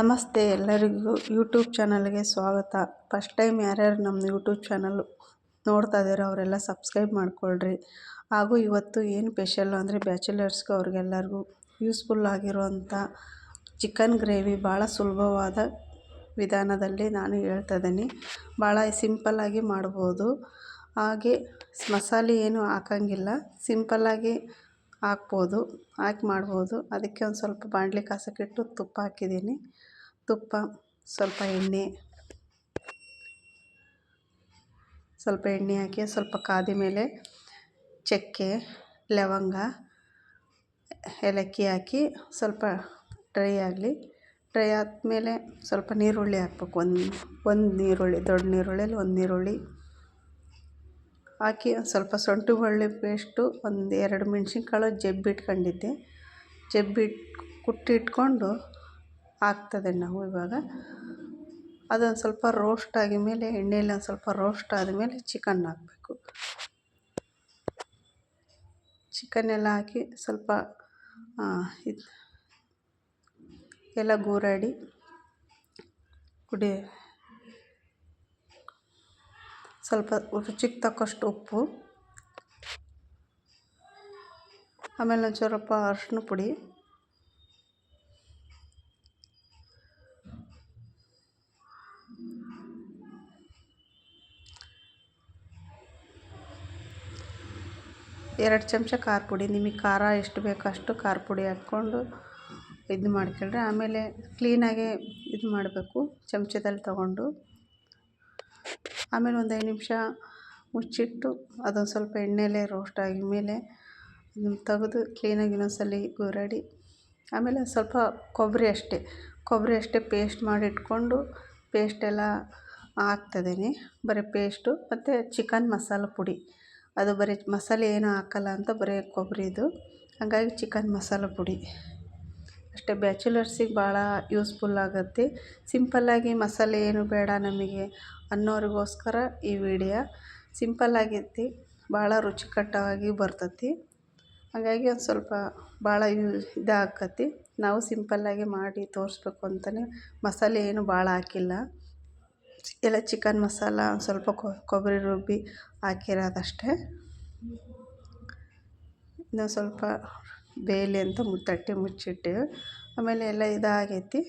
ನಮಸ್ತೆ ಎಲ್ಲರಿಗೂ ಯೂಟ್ಯೂಬ್ ಚಾನಲ್ಗೆ ಸ್ವಾಗತ. ಫಸ್ಟ್ ಟೈಮ್ ಯಾರ್ಯಾರು ನಮ್ಮ ಯೂಟ್ಯೂಬ್ ಚಾನಲ್ ನೋಡ್ತಾ ಇದ್ದೀರೋ ಅವರೆಲ್ಲ ಸಬ್ಸ್ಕ್ರೈಬ್ ಮಾಡ್ಕೊಳ್ರಿ. ಹಾಗೂ ಇವತ್ತು ಏನು ಸ್ಪೆಷಲ್ ಅಂದರೆ ಬ್ಯಾಚುಲರ್ಸ್ಗೂ ಅವ್ರಿಗೆಲ್ಲರಿಗೂ ಯೂಸ್ಫುಲ್ ಆಗಿರುವಂಥ ಚಿಕನ್ ಗ್ರೇವಿ ಭಾಳ ಸುಲಭವಾದ ವಿಧಾನದಲ್ಲಿ ನಾನು ಹೇಳ್ತಾ ಇದ್ದೀನಿ. ಭಾಳ ಸಿಂಪಲ್ಲಾಗಿ ಮಾಡ್ಬೋದು. ಹಾಗೆ ಮಸಾಲೆ ಏನು ಹಾಕಂಗಿಲ್ಲ. ಸಿಂಪಲ್ಲಾಗಿ ಹಾಕ್ಬೋದು, ಹಾಕಿ ಮಾಡ್ಬೋದು. ಅದಕ್ಕೆ ಒಂದು ಸ್ವಲ್ಪ ಬಾಣಲಿ ಕಾಸಕ್ಕಿಟ್ಟು ತುಪ್ಪ ಹಾಕಿದ್ದೀನಿ. ತುಪ್ಪ, ಸ್ವಲ್ಪ ಎಣ್ಣೆ ಸ್ವಲ್ಪ ಎಣ್ಣೆ ಹಾಕಿ, ಸ್ವಲ್ಪ ಕಾದ ಮೇಲೆ ಚಕ್ಕೆ, ಲವಂಗ, ಏಲಕ್ಕಿ ಹಾಕಿ ಸ್ವಲ್ಪ ಡ್ರೈ ಆಗಲಿ. ಡ್ರೈ ಆದಮೇಲೆ ಸ್ವಲ್ಪ ನೀರುಳ್ಳಿ ಹಾಕ್ಬೇಕು. ಒಂದು ಒಂದು ನೀರುಳ್ಳಿ, ದೊಡ್ಡ ನೀರುಳ್ಳಿಯಲ್ಲಿ ಒಂದು ನೀರುಳ್ಳಿ ಹಾಕಿ ಒಂದು ಸ್ವಲ್ಪ ಶುಂಠಿ ಬೆಳ್ಳುಳ್ಳಿ ಪೇಸ್ಟು ಒಂದು ಎರಡು ಮೆಣ್ಸಿನ್ಕಾಳು ಜಬ್ಬಿಟ್ಕೊಂಡಿದ್ದೆ ಜಬ್ಬಿಟ್ಟು ಕುಟ್ಟಿಟ್ಕೊಂಡು ಹಾಕ್ತದೆ ನಾವು ಇವಾಗ. ಅದೊಂದು ಸ್ವಲ್ಪ ರೋಸ್ಟ್ ಆಗಿ ಮೇಲೆ ಎಣ್ಣೆಯಲ್ಲಿ ಒಂದು ಸ್ವಲ್ಪ ರೋಸ್ಟ್ ಆದಮೇಲೆ ಚಿಕನ್ ಹಾಕಬೇಕು. ಚಿಕನ್ನೆಲ್ಲ ಹಾಕಿ ಸ್ವಲ್ಪ ಇದು, ಎಲ್ಲ ಗೂರಾಡಿ ಕುಡಿ ಸ್ವಲ್ಪ ರುಚಿಗೆ ತಕ್ಕಷ್ಟು ಉಪ್ಪು. ಆಮೇಲೆ ಒಂದು ಸ್ವಲ್ಪ ಅರಶಿನ ಪುಡಿ. ಎರಡು ಚಮಚ ಖಾರ ಪುಡಿ. ನಿಮಗೆ ಖಾರ ಎಷ್ಟು ಬೇಕೋ ಅಷ್ಟು ಖಾರ ಪುಡಿ ಹಾಕ್ಕೊಂಡು ಇದು ಮಾಡ್ಕೊಂಡ್ರೆ ಆಮೇಲೆ ಕ್ಲೀನಾಗೆ ಇದು ಮಾಡಬೇಕು. ಚಮಚದಲ್ಲಿ ತಗೊಂಡು. ಆಮೇಲೆ ಒಂದು ಐದು ನಿಮಿಷ ಮುಚ್ಚಿಟ್ಟು ಅದೊಂದು ಸ್ವಲ್ಪ ಎಣ್ಣೆಲೆ ರೋಸ್ಟ್ ಆಗಿದ ಮೇಲೆ ತೆಗೆದು ಕ್ಲೀನಾಗಿ ಇನ್ನೊಂದ್ಸಲ ಗುರಾಡಿ ಆಮೇಲೆ ಸ್ವಲ್ಪ ಕೊಬ್ಬರಿ ಅಷ್ಟೇ. ಕೊಬ್ಬರಿ ಅಷ್ಟೇ ಪೇಸ್ಟ್ ಮಾಡಿ ಇಟ್ಕೊಂಡು ಪೇಸ್ಟೆಲ್ಲ ಹಾಕ್ತಿದ್ದೀನಿ. ಬರೀ ಪೇಸ್ಟು ಮತ್ತು ಚಿಕನ್ ಮಸಾಲ ಪುಡಿ. ಅದು ಬರೀ ಮಸಾಲೆ ಏನೂ ಹಾಕಲ್ಲ ಅಂತ ಬರೀ ಕೊಬ್ಬರಿದು ಹಾಗಾಗಿ ಚಿಕನ್ ಮಸಾಲ ಪುಡಿ. ಅಷ್ಟೇ ಬ್ಯಾಚುಲರ್ಸಿಗೆ ಭಾಳ ಯೂಸ್ಫುಲ್ ಆಗುತ್ತೆ. ಸಿಂಪಲ್ಲಾಗಿ ಮಸಾಲೆ ಏನು ಬೇಡ ನಮಗೆ ಅನ್ನೋರಿಗೋಸ್ಕರ ಈ ವಿಡಿಯೋ ಸಿಂಪಲ್ ಆಗೈತಿ, ಭಾಳ ರುಚಿಕಟ್ಟವಾಗಿ ಬರ್ತತಿ. ಹಾಗಾಗಿ ಒಂದು ಸ್ವಲ್ಪ ಭಾಳ ಯೂ ಇದಾಕತಿ ನಾವು ಸಿಂಪಲ್ಲಾಗಿ ಮಾಡಿ ತೋರಿಸ್ಬೇಕು ಅಂತಲೇ ಮಸಾಲೆ ಏನು ಭಾಳ ಹಾಕಿಲ್ಲ. ಎಲ್ಲ ಚಿಕನ್ ಮಸಾಲ ಒಂದು ಸ್ವಲ್ಪ ಕೊಬ್ಬರಿ ರುಬ್ಬಿ ಹಾಕಿರೋದಷ್ಟೇ. ಇನ್ನೊಂದು ಸ್ವಲ್ಪ ಬೇಯಲಿ ಅಂತ ತಟ್ಟೆ ಮುಚ್ಚಿಟ್ಟು ಆಮೇಲೆ ಎಲ್ಲ ಇದಾಗೈತಿ.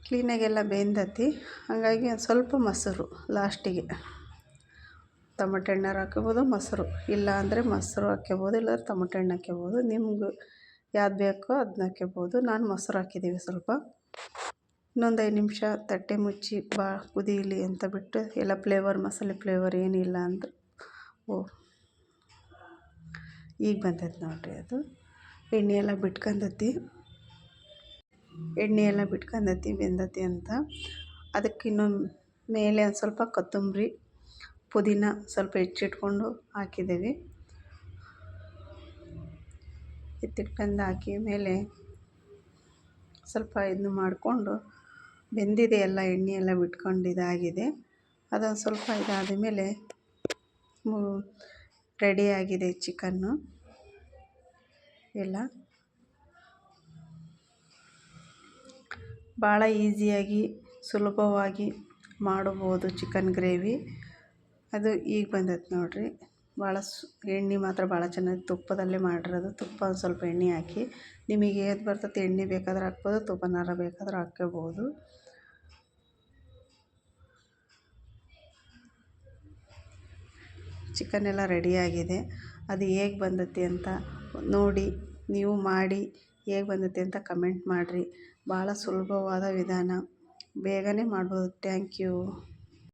ಕ್ಲೀನಾಗೆಲ್ಲ ಬೆಂದತಿ. ಹಾಗಾಗಿ ಒಂದು ಸ್ವಲ್ಪ ಮೊಸರು ಲಾಸ್ಟಿಗೆ. ಟೊಮಟೊ ಹಣ್ಣಾರು ಹಾಕ್ಕೊಬೋದು ಮೊಸರು. ಇಲ್ಲ ಅಂದರೆ ಮೊಸರು ಹಾಕ್ಕೊಬೋದು ಇಲ್ಲಾಂದ್ರೆ ಟೊಮಟೊ ಹಣ್ಣು ಹಾಕ್ಕೊಬೋದು ನಿಮ್ಗೆ ಯಾವ್ದು ಬೇಕೋ ಅದನ್ನ ಹಾಕ್ಕೊಬೋದು ನಾನು ಮೊಸರು ಹಾಕಿದ್ದೀವಿ ಸ್ವಲ್ಪ. ಇನ್ನೊಂದು ಐದು ನಿಮಿಷ ತಟ್ಟೆ ಮುಚ್ಚಿ ಬಾ ಕುದೀಲಿ ಅಂತ ಬಿಟ್ಟು ಎಲ್ಲ ಫ್ಲೇವರ್ ಮಸಾಲೆ ಫ್ಲೇವರ್ ಏನಿಲ್ಲ ಅಂದರು ಓ ಈಗ ಬಂದೈತೆ ನೋಡಿರಿ ಅದು. ಎಣ್ಣೆ ಎಲ್ಲ ಬಿಟ್ಕೊಂಡತಿ ಎಣ್ಣೆ ಎಲ್ಲ ಬಿಟ್ಕೊಂಡತಿ ಬೆಂದತಿ ಅಂತ. ಅದಕ್ಕೆ ಇನ್ನೊಂದು ಮೇಲೆ ಒಂದು ಸ್ವಲ್ಪ ಕೊತ್ತಂಬರಿ, ಪುದೀನ ಸ್ವಲ್ಪ ಹೆಚ್ಚಿಟ್ಕೊಂಡು ಹಾಕಿದ್ದೀವಿ ಎತ್ತಿಟ್ಕೊಂಡು ಹಾಕಿ ಮೇಲೆ ಸ್ವಲ್ಪ ಇದನ್ನು ಮಾಡಿಕೊಂಡು ಬೆಂದಿದೆ ಎಲ್ಲ ಎಣ್ಣೆ ಎಲ್ಲ ಬಿಟ್ಕೊಂಡು ಇದಾಗಿದೆ. ಅದೊಂದು ಸ್ವಲ್ಪ ಇದಾದ ಮೇಲೆ ರೆಡಿಯಾಗಿದೆ ಚಿಕನ್ನು. ಎಲ್ಲ. ಭಾಳ ಈಸಿಯಾಗಿ, ಸುಲಭವಾಗಿ ಮಾಡಬಹುದು ಚಿಕನ್ ಗ್ರೇವಿ. ಅದು ಈಗ ಬಂದೈತೆ ನೋಡಿರಿ. ಭಾಳ ಸು, ಎಣ್ಣೆ ಮಾತ್ರ ಭಾಳ ಚೆನ್ನಾಗಿ ತುಪ್ಪದಲ್ಲೇ ಮಾಡಿರೋದು. ತುಪ್ಪ ಒಂದು ಸ್ವಲ್ಪ ಎಣ್ಣೆ ಹಾಕಿ, ನಿಮಗೆ ಏದು ಬರ್ತೈತೆ, ಎಣ್ಣೆ ಬೇಕಾದ್ರೆ ಹಾಕ್ಬೋದು, ತುಪ್ಪನಾರ ಬೇಕಾದ್ರೆ ಹಾಕ್ಕೋಬೋದು. ಚಿಕನ್ ಎಲ್ಲ ರೆಡಿಯಾಗಿದೆ. ಅದು ಹೇಗೆ ಬಂದೈತಿ ಅಂತ ನೋಡಿ, ನೀವು ಮಾಡಿ ಹೇಗೆ ಬಂದೈತಿ ಅಂತ ಕಮೆಂಟ್ ಮಾಡಿರಿ. ಭಾಳ ಸುಲಭವಾದ ವಿಧಾನ. ಬೇಗನೆ ಮಾಡ್ಬೋದು. Thank you.